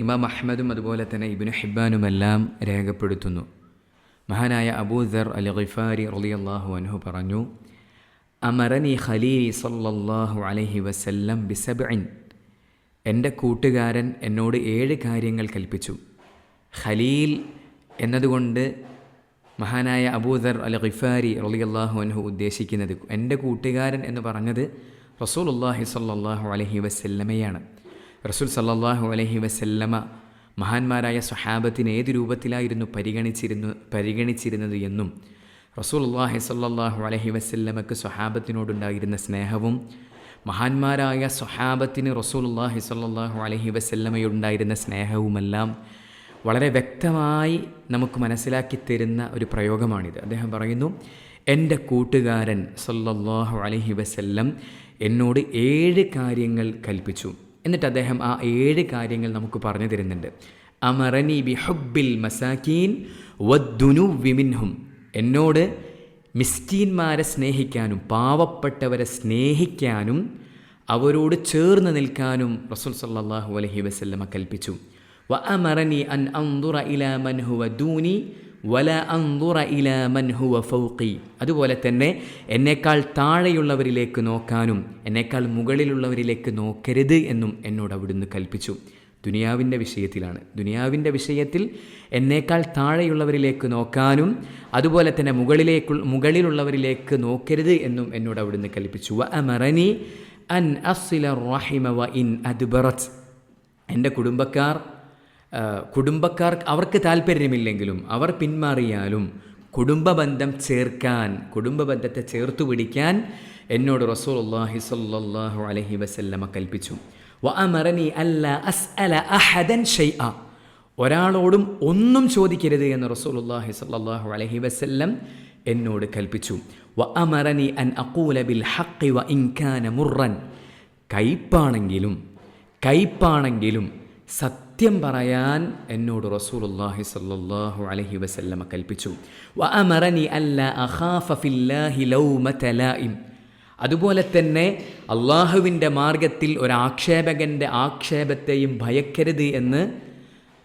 ഇമാം അഹ്മദും അതുപോലെ തന്നെ ഇബിനു ഹിബാനുമെല്ലാം രേഖപ്പെടുത്തുന്നു. മഹാനായ അബൂദർ അൽ ഖിഫാരി റളിയല്ലാഹു അൻഹു പറഞ്ഞു അമറനി ഖലീലി സല്ലല്ലാഹു അലൈഹി വസല്ലം ബിസബ്ഇൻ. എന്റെ കൂട്ടുകാരൻ എന്നോട് ഏഴ് കാര്യങ്ങൾ കൽപ്പിച്ചു. ഖലീൽ എന്നതുകൊണ്ട് മഹാനായ അബൂദർ അൽ ഖിഫാരി റളിയല്ലാഹു അൻഹു ഉദ്ദേശിക്കുന്നത് എന്റെ കൂട്ടുകാരൻ എന്ന് പറഞ്ഞത് റസൂലുള്ളാഹി സല്ലല്ലാഹു അലൈഹി വസല്ലമയാണ്. റസൂൽ സല്ലാഹു അലഹി വസല്ലമ മഹാന്മാരായ സ്വഹാബത്തിന് ഏത് രൂപത്തിലായിരുന്നു പരിഗണിച്ചിരുന്നു പരിഗണിച്ചിരുന്നത് എന്നും റസൂൽ അള്ളാഹി സല്ലാഹു അലഹി വസല്ലമക്ക് സ്വഹാബത്തിനോടുണ്ടായിരുന്ന സ്നേഹവും മഹാന്മാരായ സ്വഹാബത്തിന് റസൂലുള്ളാഹി സല്ലാഹു അലഹി വസല്ലമയുണ്ടായിരുന്ന സ്നേഹവുമെല്ലാം വളരെ വ്യക്തമായി നമുക്ക് മനസ്സിലാക്കി തരുന്ന ഒരു പ്രയോഗമാണിത്. അദ്ദേഹം പറയുന്നു എന്റെ കൂട്ടുകാരൻ സല്ലല്ലാഹു അലഹി വസല്ലം എന്നോട് ഏഴ് കാര്യങ്ങൾ കൽപ്പിച്ചു. എന്നിട്ട് അദ്ദേഹം ആ ഏഴ് കാര്യങ്ങൾ നമുക്ക് പറഞ്ഞു തരുന്നുണ്ട്. അമറനി ബി ഹബ്ബിൽ മസാക്കീൻ വദ്ദുനു വിമിൻഹും എന്നോട് മിസ്റ്റീന്മാരെ സ്നേഹിക്കാനും പാവപ്പെട്ടവരെ സ്നേഹിക്കാനും അവരോട് ചേർന്ന് നിൽക്കാനും റസൂൽ സല്ലാഹു അലഹി വസല്ലമ കൽപ്പിച്ചു. വ അമറനി അൻ അന്തുറ ഇലാ മൻ ഹുവ ദൂനി വല അങ്കുറ ഇല മൻ ഹുവ ഫൗഖി. അതുപോലെ തന്നെ എന്നേക്കാൾ താഴെയുള്ളവരിലേക്ക് നോക്കാനും എന്നേക്കാൾ മുകളിലുള്ളവരിലേക്ക് നോക്കരുത് എന്നും എന്നോട് അവിടുന്ന് കൽപ്പിച്ചു. ദുനിയാവിന്റെ വിഷയത്തിലാണ്. ദുനിയാവിന്റെ വിഷയത്തിൽ എന്നേക്കാൾ താഴെയുള്ളവരിലേക്ക് നോക്കാനും അതുപോലെ തന്നെ മുകളിലേക്ക് മുകളിലുള്ളവരിലേക്ക് നോക്കരുത് എന്നും എന്നോട് അവിടുന്ന് കൽപ്പിച്ചു. വ അമറനി അൻ അസില റഹിമ വ ഇൻ അദ്ബറത്ത് എന്റെ കുടുംബക്കാർ കുടുംബക്കാർ അവർക്ക് താല്പര്യമില്ലെങ്കിലും അവർ പിന്മാറിയാലും കുടുംബ ബന്ധം ചേർക്കാൻ കുടുംബ ബന്ധത്തെ ചേർത്തു പിടിക്കാൻ എന്നോട് റസൂൽ അള്ളാഹി സ്വല്ലല്ലാഹു അലഹി വസല്ലമ കൽപ്പിച്ചു. വഅമറനി അഹദൻ ഒരാളോടും ഒന്നും ചോദിക്കരുത് എന്ന് റസൂൽ അള്ളാഹി സ്വല്ലല്ലാഹു അലഹി വസല്ലം എന്നോട് കൽപ്പിച്ചു. വഅമറനി അമറനി അൻ ബിൽ വ കയ്പാണെങ്കിലും കയ്പാണെങ്കിലും സത്യം പറയാൻ എന്നോട് റസൂലുള്ളാഹി സ്വല്ലല്ലാഹു അലൈഹി വസല്ലമ കൽപ്പിച്ചു. വഅമറനി അമറനി അല്ല അഖാഫ ഫില്ലാഹി ലൗമത അതുപോലെ തന്നെ അള്ളാഹുവിന്റെ മാർഗത്തിൽ ഒരാക്ഷേപകന്റെ ആക്ഷേപത്തെയും ഭയക്കരുത് എന്ന്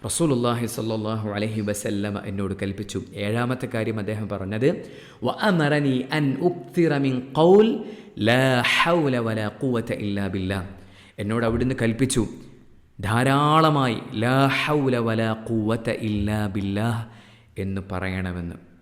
റസൂലുള്ളാഹി സ്വല്ലല്ലാഹു അലൈഹി വസല്ലമ എന്നോട് കൽപ്പിച്ചു. ഏഴാമത്തെ കാര്യം അദ്ദേഹം പറഞ്ഞത് വഅമറനി അൻ ഉക്തിറ മിൻ ഖൗൽ ലാ ഹൗല വലാ ഖുവത ഇല്ലാ ബില്ലാ. എന്നോട് അവിടുന്ന് കൽപ്പിച്ചു ധാരാളമായി ലാ ഹൗല വലാ ഖുവത ഇല്ലാ ബില്ലാഹ് എന്ന് പറയണമെന്ന്.